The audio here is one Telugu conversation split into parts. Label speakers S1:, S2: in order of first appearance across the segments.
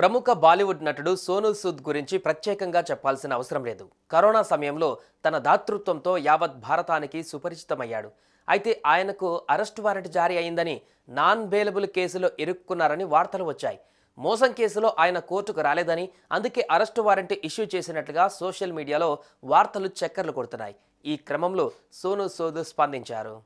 S1: ప్రముఖ బాలీవుడ్ నటుడు సోనూ సూద్ గురించి ప్రత్యేకంగా చెప్పాల్సిన అవసరం లేదు. కరోనా సమయంలో తన దాతృత్వంతో యావత్ భారతానికి సుపరిచితమయ్యాడు. అయితే ఆయనకు అరెస్ట్ వారెంట్ జారీ అయిందని నాన్ బెయిలబుల్ కేసులో ఇరుక్కున్నారని వార్తలు వచ్చాయి. మోసం కేసులో ఆయన కోర్టుకు రాలేదని అందుకే అరెస్టు వారెంట్ ఇష్యూ చేసినట్లుగా సోషల్ మీడియాలో వార్తలు చక్కర్లు కొడుతున్నాయి. ఈ క్రమంలో సోనూ సూద్ స్పందించారు.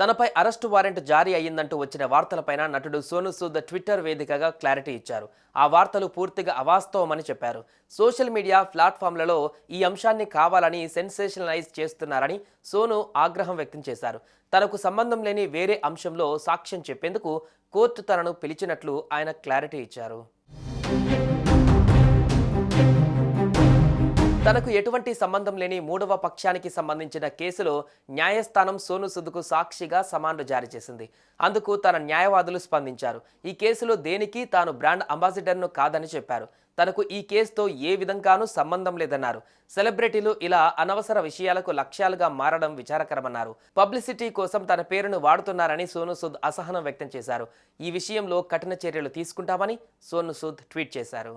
S1: తనపై అరెస్టు వారెంట్ జారీ అయ్యిందంటూ వచ్చిన వార్తలపైన నటుడు సోను సూద్ ట్విట్టర్ వేదికగా క్లారిటీ ఇచ్చారు. ఆ వార్తలు పూర్తిగా అవాస్తవమని చెప్పారు. సోషల్ మీడియా ప్లాట్ఫామ్లలో ఈ అంశాన్ని కావాలని సెన్సేషనలైజ్ చేస్తున్నారని సోను ఆగ్రహం వ్యక్తం చేశారు. తనకు సంబంధం లేని వేరే అంశంలో సాక్ష్యం చెప్పేందుకు కోర్టు తనను పిలిచినట్లు ఆయన క్లారిటీ ఇచ్చారు. తనకు ఎటువంటి సంబంధం లేని మూడవ పక్షానికి సంబంధించిన కేసులో న్యాయస్థానం సోను సుద్కు సాక్షిగా సమాన్లు జారీ చేసింది. అందుకు తన న్యాయవాదులు స్పందించారు. ఈ కేసులో దేనికి తాను బ్రాండ్ అంబాసిడర్ను కాదని చెప్పారు. తనకు ఈ కేసుతో ఏ విధంగానూ సంబంధం లేదన్నారు. సెలబ్రిటీలు ఇలా అనవసర విషయాలకు లక్ష్యాలుగా మారడం విచారకరమన్నారు. పబ్లిసిటీ కోసం తన పేరును వాడుతున్నారని సోను సూద్ అసహనం వ్యక్తం చేశారు. ఈ విషయంలో కఠిన చర్యలు తీసుకుంటామని సోను సూద్ ట్వీట్ చేశారు.